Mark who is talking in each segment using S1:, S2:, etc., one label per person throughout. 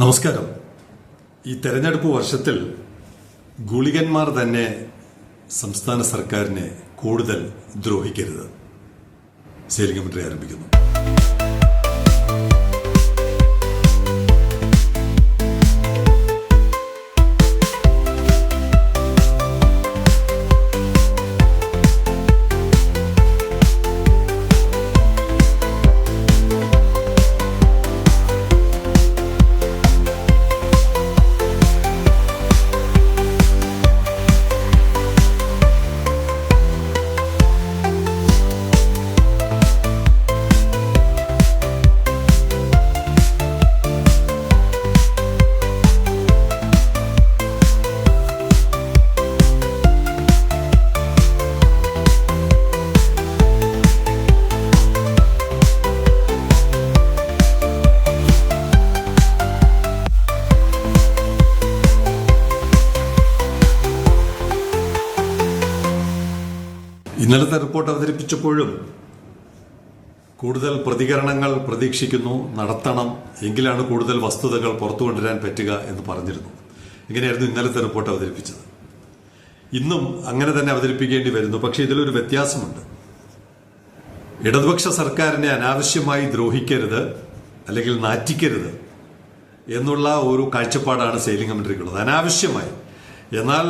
S1: നമസ്കാരം. ഈ തെരഞ്ഞെടുപ്പ് വർഷത്തിൽ ഗുളികന്മാർ തന്നെ സംസ്ഥാന സർക്കാരിനെ കൂടുതൽ ദ്രോഹിക്കരുത്. സേലിംഗമന്ത്രി ആരംഭിക്കുന്നു. അവതരിപ്പിച്ചപ്പോഴും കൂടുതൽ പ്രതികരണങ്ങൾ പ്രതീക്ഷിക്കുന്നു നടത്തണം എങ്കിലാണ് കൂടുതൽ വസ്തുതകൾ പുറത്തു കൊണ്ടുവരാൻ പറ്റുക എന്ന് പറഞ്ഞിരുന്നു. ഇങ്ങനെയായിരുന്നു ഇന്നലത്തെ റിപ്പോർട്ട് അവതരിപ്പിച്ചത്. ഇന്നും അങ്ങനെ തന്നെ അവതരിപ്പിക്കേണ്ടി വരുന്നു. പക്ഷേ ഇതിലൊരു വ്യത്യാസമുണ്ട്. ഇടതുപക്ഷ സർക്കാരിനെ അനാവശ്യമായി ദ്രോഹിക്കരുത് അല്ലെങ്കിൽ നാറ്റിക്കരുത് എന്നുള്ള ഒരു കാഴ്ചപ്പാടാണ് സെയിലിംഗ് കമന്ററിക്കുള്ളത് അനാവശ്യമായി. എന്നാൽ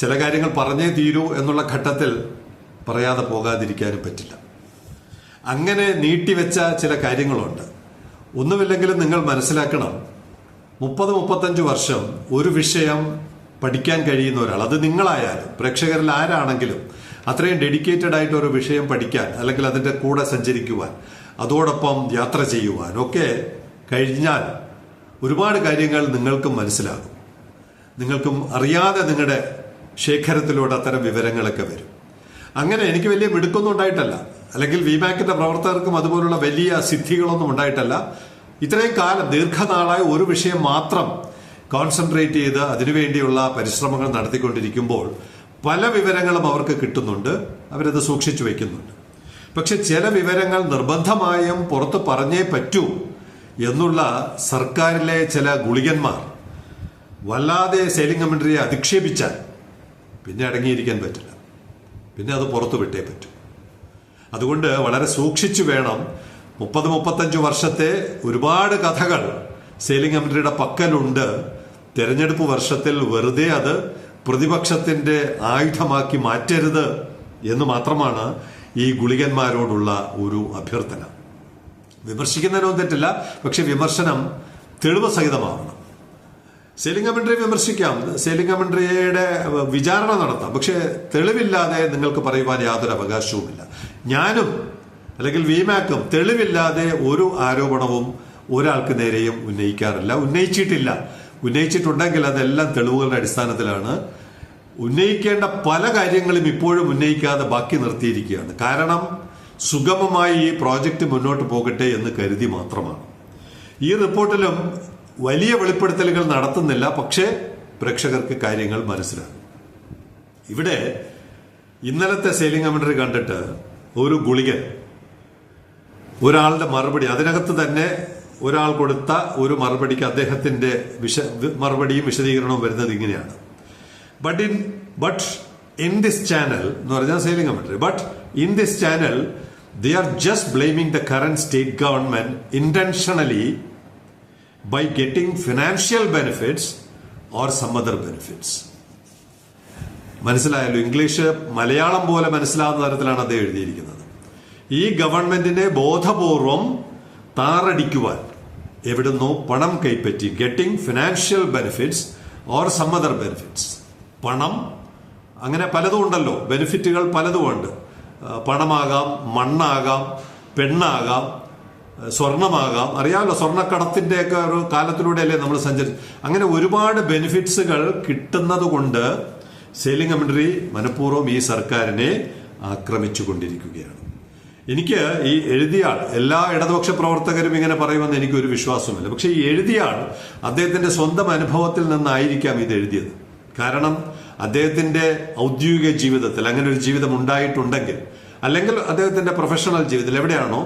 S1: ചില കാര്യങ്ങൾ പറഞ്ഞേ തീരൂ എന്നുള്ള ഘട്ടത്തിൽ പറയാതെ പോകാതിരിക്കാനും പറ്റില്ല. അങ്ങനെ നീട്ടിവെച്ച ചില കാര്യങ്ങളുണ്ട്. ഒന്നുമില്ലെങ്കിലും നിങ്ങൾ മനസ്സിലാക്കണം മുപ്പത് മുപ്പത്തഞ്ച് വർഷം ഒരു വിഷയം പഠിക്കാൻ കഴിയുന്ന ഒരാൾ അത് നിങ്ങളായാലും പ്രേക്ഷകരിൽ ആരാണെങ്കിലും അത്രയും ഡെഡിക്കേറ്റഡ് ആയിട്ട് ഒരു വിഷയം പഠിക്കാൻ അല്ലെങ്കിൽ അതിന്റെ കൂടെ സഞ്ചരിക്കുവാൻ അതോടൊപ്പം യാത്ര ചെയ്യുവാൻ ഒക്കെ കഴിഞ്ഞാൽ ഒരുപാട് കാര്യങ്ങൾ നിങ്ങൾക്കും മനസ്സിലാകും. നിങ്ങൾക്കും അറിയാതെ നിങ്ങളുടെ ശേഖരത്തിലൂടെ അത്തരം വിവരങ്ങളൊക്കെ വരും. അങ്ങനെ എനിക്ക് വലിയ മിടുക്കൊന്നും ഉണ്ടായിട്ടല്ല. അല്ലെങ്കിൽ വിമാക്കിന്റെ പ്രവർത്തകർക്കും അതുപോലുള്ള വലിയ സിദ്ധികളൊന്നും ഉണ്ടായിട്ടല്ല. ഇത്രയും കാലം ദീർഘനാളായി ഒരു വിഷയം മാത്രം കോൺസെൻട്രേറ്റ് ചെയ്ത് അതിനുവേണ്ടിയുള്ള പരിശ്രമങ്ങൾ നടത്തിക്കൊണ്ടിരിക്കുമ്പോൾ പല വിവരങ്ങളും അവർക്ക് കിട്ടുന്നുണ്ട്. അവരത് സൂക്ഷിച്ചു വെക്കുന്നുണ്ട്. പക്ഷെ ചില വിവരങ്ങൾ നിർബന്ധമായും പുറത്ത് പറഞ്ഞേ പറ്റൂ എന്നുള്ള സർക്കാരിലെ ചില ഗുളികന്മാർ വല്ലാതെ സെയിലിംഗ് കമ്മിറ്ററിയെ അധിക്ഷേപിച്ചാൽ പിന്നെ അടങ്ങിയിരിക്കാൻ പറ്റില്ല. പിന്നെ അത് പുറത്തു വിട്ടേ പറ്റൂ. അതുകൊണ്ട് വളരെ സൂക്ഷിച്ചു വേണം മുപ്പത് മുപ്പത്തഞ്ച് വർഷത്തെ ഒരുപാട് കഥകൾ സെയിലിംഗ് കമ്മിറ്റിയുടെ പക്കലുണ്ട്. തെരഞ്ഞെടുപ്പ് വർഷത്തിൽ വെറുതെ അത് പ്രതിപക്ഷത്തിന്റെ ആയുധമാക്കി മാറ്റരുത് എന്ന് മാത്രമാണ് ഈ ഗുളികന്മാരോടുള്ള ഒരു അഭ്യർത്ഥന. വിമർശിക്കുന്നതിനൊന്നും തെറ്റില്ല പക്ഷെ വിമർശനം തെളിവ് സഹിതമാവണം സെയിലിംഗ് കമൻട്രി വിമർശിക്കാം. സെയിലിംഗ് കമൻട്രിയുടെ വിചാരണ നടത്താം. പക്ഷേ തെളിവില്ലാതെ നിങ്ങൾക്ക് പറയുവാൻ യാതൊരു അവകാശവുമില്ല. ഞാനും അല്ലെങ്കിൽ വിമാക്കും തെളിവില്ലാതെ ഒരു ആരോപണവും ഒരാൾക്ക് നേരെയും ഉന്നയിക്കാറില്ല. ഉന്നയിച്ചിട്ടില്ല. ഉന്നയിച്ചിട്ടുണ്ടെങ്കിൽ അതെല്ലാം തെളിവുകളുടെ അടിസ്ഥാനത്തിലാണ്. ഉന്നയിക്കേണ്ട പല കാര്യങ്ങളും ഇപ്പോഴും ഉന്നയിക്കാതെ ബാക്കി നിർത്തിയിരിക്കുകയാണ്. കാരണം സുഗമമായി ഈ പ്രോജക്റ്റ് മുന്നോട്ട് പോകട്ടെ എന്ന് കരുതി മാത്രമാണ്. ഈ റിപ്പോർട്ടിലും വലിയ വെളിപ്പെടുത്തലുകൾ നടത്തുന്നില്ല. പക്ഷേ പ്രേക്ഷകർക്ക് കാര്യങ്ങൾ മനസ്സിലാകും. ഇവിടെ ഇന്നലത്തെ സെയിലിംഗ് കമന്ററി കണ്ടിട്ട് ഒരു ഗുളികൻ ഒരാളുടെ മറുപടി അതിനകത്ത് തന്നെ ഒരാൾ കൊടുത്ത ഒരു മറുപടിക്ക് അദ്ദേഹത്തിന്റെ വിശ മറുപടിയും വിശദീകരണവും വരുന്നത് ഇങ്ങനെയാണ്. But in but in this channel എന്ന് പറഞ്ഞാൽ sailing commentary but in this channel they are just blaming the current state government intentionally by getting financial benefits or some other benefits. മനസ്സിലായല്ലോ ഇംഗ്ലീഷ് മലയാളം പോലെ മനസ്സിലാവുന്ന തരത്തിലാണ് അദ്ദേഹം എഴുതിയിരിക്കുന്നത്. ഈ ഗവൺമെന്റിനെ ബോധപൂർവം താറടിക്കുവാൻ എവിടുന്നോ പണം കൈപ്പറ്റി getting financial benefits or some other benefits പണം അങ്ങനെ പലതും ഉണ്ടല്ലോ. ബെനിഫിറ്റുകൾ പലതുമുണ്ട് പണമാകാം മണ്ണാകാം പെണ്ണാകാം സ്വർണമാകാം. അറിയാമല്ലോ സ്വർണക്കടത്തിന്റെ ഒക്കെ ഒരു കാലത്തിലൂടെയല്ലേ നമ്മൾ സഞ്ചരിച്ചു അങ്ങനെ ഒരുപാട് ബെനിഫിറ്റ്സുകൾ കിട്ടുന്നത് കൊണ്ട് സെയിലിംഗ് കമന്ററി മനഃപൂർവം ഈ സർക്കാരിനെ ആക്രമിച്ചു കൊണ്ടിരിക്കുകയാണ് എനിക്ക് ഈ എഴുതിയാൾ എല്ലാ ഇടതുപക്ഷ പ്രവർത്തകരും ഇങ്ങനെ പറയുമെന്ന് എനിക്കൊരു വിശ്വാസമില്ല പക്ഷെ ഈ എഴുതിയാൾ അദ്ദേഹത്തിന്റെ സ്വന്തം അനുഭവത്തിൽ നിന്നായിരിക്കാം ഇത് എഴുതിയത്. കാരണം അദ്ദേഹത്തിന്റെ ഔദ്യോഗിക ജീവിതത്തിൽ അങ്ങനെ ഒരു ജീവിതം ഉണ്ടായിട്ടുണ്ടെങ്കിൽ അല്ലെങ്കിൽ അദ്ദേഹത്തിന്റെ പ്രൊഫഷണൽ ജീവിതത്തിൽ എവിടെയാണോ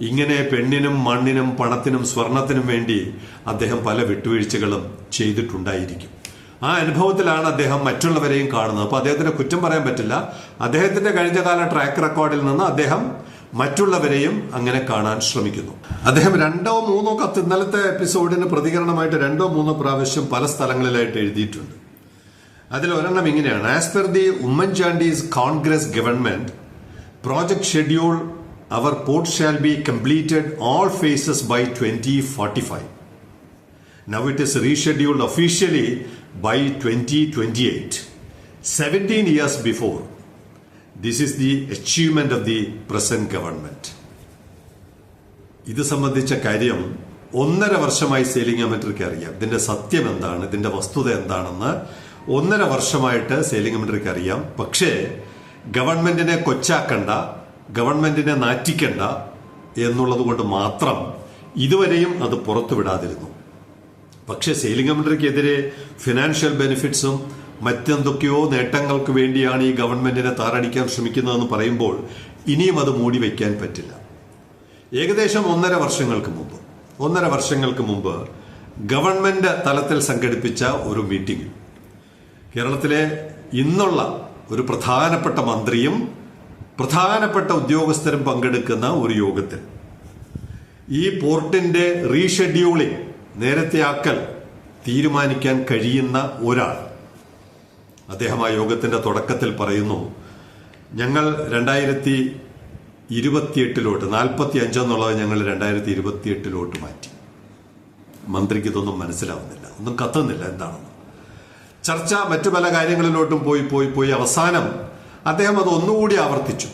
S1: ഇങ്ങനെ പെണ്ണിനും മണ്ണിനും പണത്തിനും സ്വർണത്തിനും വേണ്ടി അദ്ദേഹം പല വിട്ടുവീഴ്ചകളും ചെയ്തിട്ടുണ്ടായിരിക്കും. ആ അനുഭവത്തിലാണ് അദ്ദേഹം മറ്റുള്ളവരെയും കാണുന്നത്. അപ്പോൾ അദ്ദേഹത്തിന് കുറ്റം പറയാൻ പറ്റില്ല. അദ്ദേഹത്തിന്റെ കഴിഞ്ഞകാല ട്രാക്ക് റെക്കോർഡിൽ നിന്ന് അദ്ദേഹം മറ്റുള്ളവരെയും അങ്ങനെ കാണാൻ ശ്രമിക്കുന്നു. അദ്ദേഹം രണ്ടോ മൂന്നോ കത്ത് ഇന്നലത്തെ എപ്പിസോഡിന് പ്രതികരണമായിട്ട് രണ്ടോ മൂന്നോ പ്രാവശ്യം പല സ്ഥലങ്ങളിലായിട്ട് എഴുതിയിട്ടുണ്ട്. അതിൽ ഒരെണ്ണം ഇങ്ങനെയാണ്. As per the Oommen Chandy's Congress government project schedule completed all phases by twenty forty five now it is rescheduled officially by twenty twenty eight seventeen years before this is the achievement of the present government ഇത് സംബന്ധിച്ച കാര്യം ഒന്നര വർഷമായി sailing അമെട്രിക്ക് അറിയാം. ഇതിന്റെ സത്യം എന്താണ്? ഇതിന്റെ വസ്തുത എന്താണെന്ന് ഒന്നര വർഷമായിട്ട് സെയിലിംഗ് അമെട്രിക്ക് അറിയാം. പക്ഷേ ഗവൺമെന്റിനെ കൊച്ചാക്കണ്ട ഗവൺമെന്റിനെ നാറ്റിക്കണ്ട എന്നുള്ളത് കൊണ്ട് മാത്രം ഇതുവരെയും അത് പുറത്തുവിടാതിരുന്നു. പക്ഷെ സെയിലിംഗ് കമ്പനിക്കെതിരെ ഫിനാൻഷ്യൽ ബെനിഫിറ്റ്സും മറ്റെന്തൊക്കെയോ നേട്ടങ്ങൾക്ക് വേണ്ടിയാണ് ഈ ഗവൺമെന്റിനെ താറടിക്കാൻ ശ്രമിക്കുന്നതെന്ന് പറയുമ്പോൾ ഇനിയും അത് മൂടി വയ്ക്കാൻ പറ്റില്ല. ഏകദേശം ഒന്നര വർഷങ്ങൾക്ക് മുമ്പ് ഒന്നര വർഷങ്ങൾക്ക് മുമ്പ് ഗവൺമെന്റ് തലത്തിൽ സംഘടിപ്പിച്ച ഒരു മീറ്റിംഗിൽ കേരളത്തിലെ ഇന്നുള്ള ഒരു പ്രധാനപ്പെട്ട മന്ത്രിയും പ്രധാനപ്പെട്ട ഉദ്യോഗസ്ഥരും പങ്കെടുക്കുന്ന ഒരു യോഗത്തിൽ ഈ പോർട്ടിന്റെ റീഷെഡ്യൂളിംഗ് നേരത്തെ ആക്കൽ തീരുമാനിക്കാൻ കഴിയുന്ന ഒരാൾ. അദ്ദേഹം ആ യോഗത്തിന്റെ തുടക്കത്തിൽ പറയുന്നു ഞങ്ങൾ രണ്ടായിരത്തി ഇരുപത്തിയെട്ടിലോട്ട് നാൽപ്പത്തി അഞ്ചെന്നുള്ളത് ഞങ്ങൾ രണ്ടായിരത്തി ഇരുപത്തിയെട്ടിലോട്ട് മാറ്റി. മന്ത്രിക്ക് ഇതൊന്നും മനസ്സിലാവുന്നില്ല ഒന്നും കത്തുന്നില്ല എന്താണെന്ന്. ചർച്ച മറ്റു പല കാര്യങ്ങളിലോട്ടും പോയി പോയി പോയി അവസാനം അദ്ദേഹം അത് ഒന്നുകൂടി ആവർത്തിച്ചു.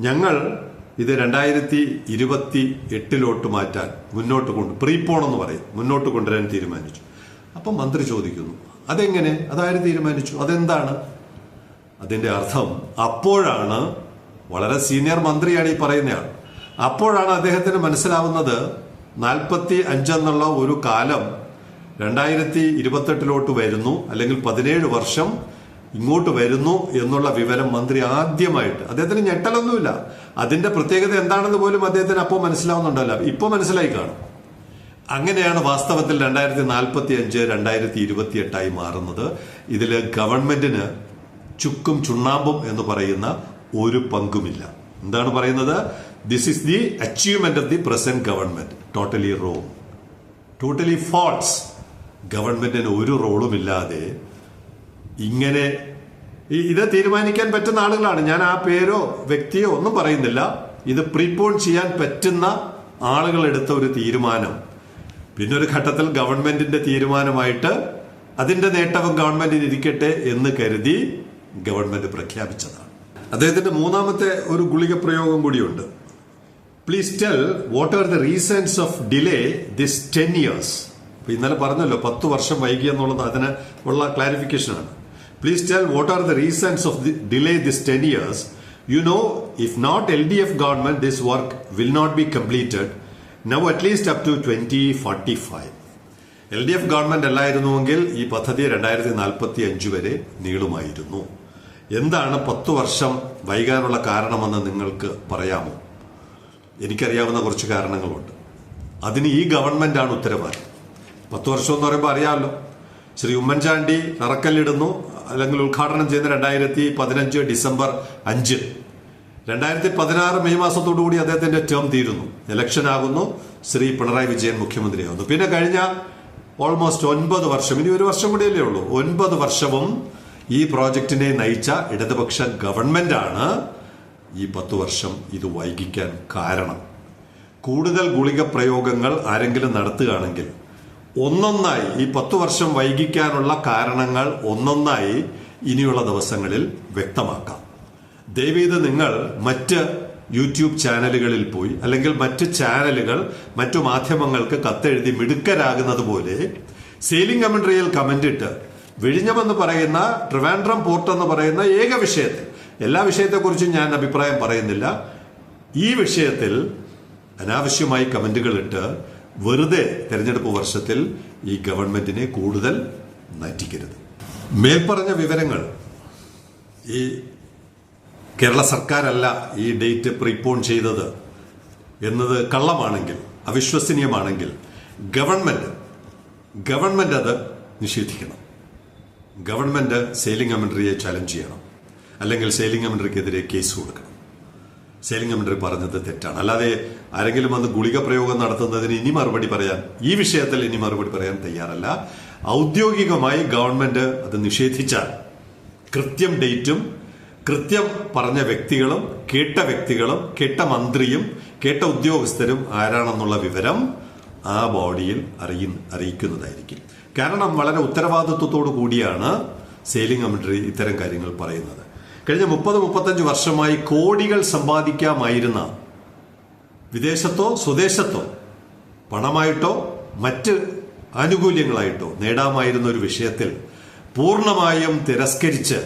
S1: ഞങ്ങൾ ഇത് രണ്ടായിരത്തി ഇരുപത്തി എട്ടിലോട്ട് മാറ്റാൻ മുന്നോട്ട് കൊണ്ട് പ്രീപോൺ എന്ന് പറയും. മുന്നോട്ട് കൊണ്ടുവരാൻ തീരുമാനിച്ചു. അപ്പം മന്ത്രി ചോദിക്കുന്നു അതെങ്ങനെ? അതായത് തീരുമാനിച്ചു? അതെന്താണ്? അതിന്റെ അർത്ഥം അപ്പോഴാണ് വളരെ സീനിയർ മന്ത്രിയാണ് ഈ പറയുന്നയാൾ. അപ്പോഴാണ് അദ്ദേഹത്തിന് മനസ്സിലാവുന്നത് നാൽപ്പത്തി അഞ്ചെന്നുള്ള ഒരു കാലം രണ്ടായിരത്തി ഇരുപത്തെട്ടിലോട്ട് വരുന്നു അല്ലെങ്കിൽ പതിനേഴ് വർഷം ഇങ്ങോട്ട് വരുന്നു എന്നുള്ള വിവരം മന്ത്രി ആദ്യമായിട്ട്. അദ്ദേഹത്തിന് ഞെട്ടലൊന്നുമില്ല. അതിന്റെ പ്രത്യേകത എന്താണെന്ന് പോലും അദ്ദേഹത്തിന് അപ്പോൾ മനസ്സിലാവുന്നുണ്ടല്ലോ. ഇപ്പോൾ മനസ്സിലായി കാണും. അങ്ങനെയാണ് വാസ്തവത്തിൽ രണ്ടായിരത്തി നാൽപ്പത്തി അഞ്ച് രണ്ടായിരത്തി ഇരുപത്തി എട്ടായി മാറുന്നത്. ഇതിൽ ഗവൺമെന്റിന് ചുക്കും ചുണ്ണാമ്പും എന്ന് പറയുന്ന ഒരു പങ്കുമില്ല. എന്താണ് പറയുന്നത്? This is the achievement of the present government totally wrong totally false ഗവൺമെന്റിന് ഒരു റോളും ഇല്ലാതെ ഇങ്ങനെ ഇത് തീരുമാനിക്കാൻ പറ്റുന്ന ആളുകളാണ്. ഞാൻ ആ പേരോ വ്യക്തിയോ ഒന്നും പറയുന്നില്ല. ഇത് പ്രീപോൺ ചെയ്യാൻ പറ്റുന്ന ആളുകൾ എടുത്ത ഒരു തീരുമാനം. പിന്നെ ഒരു ഘട്ടത്തിൽ ഗവൺമെന്റിന്റെ തീരുമാനമായിട്ട് അതിന്റെ നേട്ടവും ഗവൺമെന്റിന് ഇരിക്കട്ടെ എന്ന് കരുതി ഗവൺമെന്റ് പ്രഖ്യാപിച്ചതാണ്. അദ്ദേഹത്തിന്റെ മൂന്നാമത്തെ ഒരു ഗുളിക പ്രയോഗം കൂടിയുണ്ട്. Please tell what are the reasons of delay this ten years ഇന്നലെ പറഞ്ഞല്ലോ പത്ത് വർഷം വൈകി എന്നുള്ളത് അതിന് ഉള്ള clarification are the reasons of the delay this ten years you know if not L D F government this work will not be completed now at least up to twenty forty five L D അല്ലായിരുന്നുവെങ്കിൽ ഈ പദ്ധതി രണ്ടായിരത്തി നാൽപ്പത്തി അഞ്ച് വരെ നീളുമായിരുന്നു. എന്താണ് പത്തു വർഷം വൈകാനുള്ള കാരണമെന്ന് നിങ്ങൾക്ക് പറയാമോ? എനിക്കറിയാവുന്ന കുറച്ച് കാരണങ്ങളുണ്ട്. അതിന് ഈ ഗവൺമെന്റാണ് ഉത്തരവാദി. പത്ത് വർഷം എന്ന് പറയുമ്പോൾ അറിയാമല്ലോ. ശ്രീ ഉമ്മൻചാണ്ടി തറക്കല്ലിടുന്നു അല്ലെങ്കിൽ ഉദ്ഘാടനം ചെയ്യുന്ന രണ്ടായിരത്തി പതിനഞ്ച് ഡിസംബർ അഞ്ച്. രണ്ടായിരത്തി പതിനാറ് മെയ് മാസത്തോടുകൂടി അദ്ദേഹത്തിന്റെ ടേം തീരുന്നു. ഇലക്ഷൻ ആകുന്നു. ശ്രീ പിണറായി വിജയൻ മുഖ്യമന്ത്രിയാകുന്നു പിന്നെ കഴിഞ്ഞ ഓൾമോസ്റ്റ് ഒൻപത് വർഷം ഇനി ഒരു വർഷം കൂടിയല്ലേ ഉള്ളൂ. ഒൻപത് വർഷവും ഈ പ്രോജക്റ്റിനെ നയിച്ച ഇടതുപക്ഷ ഗവൺമെന്റാണ് ഈ പത്ത് വർഷം ഇത് വൈകിക്കാൻ കാരണം. കൂടുതൽ ഗുളിക പ്രയോഗങ്ങൾ ആരെങ്കിലും നടത്തുകയാണെങ്കിൽ ഒന്നൊന്നായി ഈ പത്ത് വർഷം വൈകിക്കാനുള്ള കാരണങ്ങൾ ഒന്നൊന്നായി ഇനിയുള്ള ദിവസങ്ങളിൽ വ്യക്തമാക്കാം. ദയവീത് നിങ്ങൾ മറ്റ് യൂട്യൂബ് ചാനലുകളിൽ പോയി അല്ലെങ്കിൽ മറ്റ് ചാനലുകൾ മറ്റു മാധ്യമങ്ങൾക്ക് കത്തെഴുതി മിടുക്കരാകുന്നത് പോലെ സെയിലിംഗ് കമന്ററിയിൽ കമന്റിട്ട് വിഴിഞ്ഞമെന്ന് പറയുന്ന ട്രിവാൻഡ്രം പോർട്ട് എന്ന് പറയുന്ന ഏക വിഷയത്തിൽ എല്ലാ വിഷയത്തെക്കുറിച്ചും ഞാൻ അഭിപ്രായം പറയുന്നില്ല ഈ വിഷയത്തിൽ അനാവശ്യമായി കമന്റുകൾ ഇട്ട് വെറുതെ തെരഞ്ഞെടുപ്പ് വർഷത്തിൽ ഈ ഗവൺമെന്റിനെ കൂടുതൽ നറ്റിക്കരുത് മേൽപ്പറഞ്ഞ വിവരങ്ങൾ ഈ കേരള സർക്കാരല്ല ഈ ഡേറ്റ് പ്രീപോൺ ചെയ്തത് എന്നത് കള്ളമാണെങ്കിൽ അവിശ്വസനീയമാണെങ്കിൽ ഗവൺമെന്റ് ഗവൺമെന്റ് അത് നിഷേധിക്കണം. ഗവൺമെന്റ് സെയിലിംഗ് കമന്ററിയെ ചലഞ്ച് ചെയ്യണം. അല്ലെങ്കിൽ സെയിലിംഗ് കമന്ററിക്കെതിരെ കേസ് കൊടുക്കണം. സെയിലിംഗ് കമ്മിറ്റി പറഞ്ഞത് തെറ്റാണ്. അല്ലാതെ ആരെങ്കിലും വന്ന് ഗുളിക പ്രയോഗം നടത്തുന്നതിന് ഇനി മറുപടി പറയാൻ ഈ വിഷയത്തിൽ ഇനി മറുപടി പറയാൻ തയ്യാറല്ല. ഔദ്യോഗികമായി ഗവൺമെന്റ് അത് നിഷേധിച്ചാൽ കൃത്യം ഡേറ്റും കൃത്യം പറഞ്ഞ വ്യക്തികളും കേട്ട വ്യക്തികളും കേട്ട മന്ത്രിയും കേട്ട ഉദ്യോഗസ്ഥരും ആരാണെന്നുള്ള വിവരം ആ ബോഡിയിൽ അറിയി അറിയിക്കുന്നതായിരിക്കും. കാരണം വളരെ ഉത്തരവാദിത്വത്തോടു കൂടിയാണ് സെയിലിംഗ് കമ്മിറ്റി ഇത്തരം കാര്യങ്ങൾ പറയുന്നത്. കഴിഞ്ഞ മുപ്പത് മുപ്പത്തഞ്ച് വർഷമായി കോടികൾ സമ്പാദിക്കാമായിരുന്ന വിദേശത്തോ സ്വദേശത്തോ പണമായിട്ടോ മറ്റ് ആനുകൂല്യങ്ങളായിട്ടോ നേടാമായിരുന്ന ഒരു വിഷയത്തിൽ പൂർണമായും തിരസ്കരിച്ച്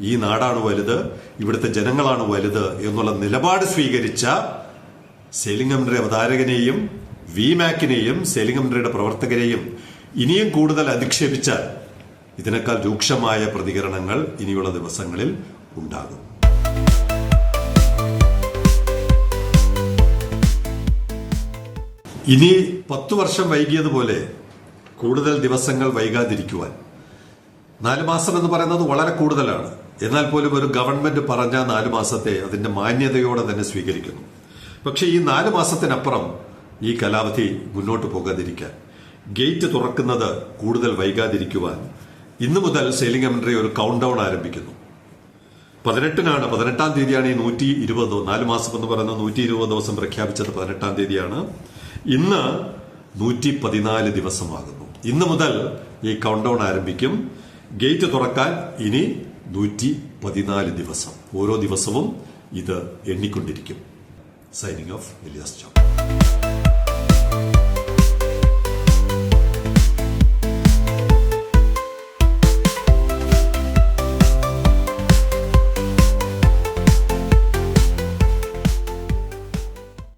S1: ഈ നാടാണ് വലുത് ഇവിടുത്തെ ജനങ്ങളാണ് വലുത് എന്നുള്ള നിലപാട് സ്വീകരിച്ച സെയിലിംഗ് കമന്ററി അവതാരകനെയും വി മാക്കിനെയും സെയിലിംഗ് പ്രവർത്തകരെയും ഇനിയും കൂടുതൽ അധിക്ഷേപിച്ചാൽ ഇതിനേക്കാൾ രൂക്ഷമായ പ്രതികരണങ്ങൾ ഇനിയുള്ള ദിവസങ്ങളിൽ ഉണ്ടാകും. ഇനി പത്തു വർഷം വൈകിയതുപോലെ കൂടുതൽ ദിവസങ്ങൾ വൈകാതിരിക്കുവാൻ. നാല് മാസം എന്ന് പറയുന്നത് വളരെ കൂടുതലാണ്. എന്നാൽ പോലും ഒരു ഗവൺമെന്റ് പറഞ്ഞ നാല് മാസത്തെ അതിന്റെ മാന്യതയോടെ തന്നെ സ്വീകരിക്കുന്നു. പക്ഷേ ഈ നാല് മാസത്തിനപ്പുറം ഈ കാലാവധി മുന്നോട്ട് പോകാതിരിക്കാൻ ഗേറ്റ് തുറക്കുന്നത് കൂടുതൽ വൈകാതിരിക്കുവാൻ ഇന്നു മുതൽ സെയിലിംഗ് കമൻട്രി ഒരു കൗണ്ട് ഡൗൺ ആരംഭിക്കുന്നു. പതിനെട്ടിനാണ് പതിനെട്ടാം തീയതിയാണ് ഈ നൂറ്റി ഇരുപത് നാല് മാസം എന്ന് പറയുന്ന നൂറ്റി ഇരുപത് ദിവസം പ്രഖ്യാപിച്ചത് പതിനെട്ടാം തീയതിയാണ്. ഇന്ന് നൂറ്റി പതിനാല് ദിവസമാകുന്നു. ഇന്ന് മുതൽ ഈ കൗണ്ട് ഡൗൺ ആരംഭിക്കും. ഗേറ്റ് തുറക്കാൻ ഇനി നൂറ്റി പതിനാല് ദിവസം. ഓരോ ദിവസവും ഇത് എണ്ണിക്കൊണ്ടിരിക്കും. Signing off Elias John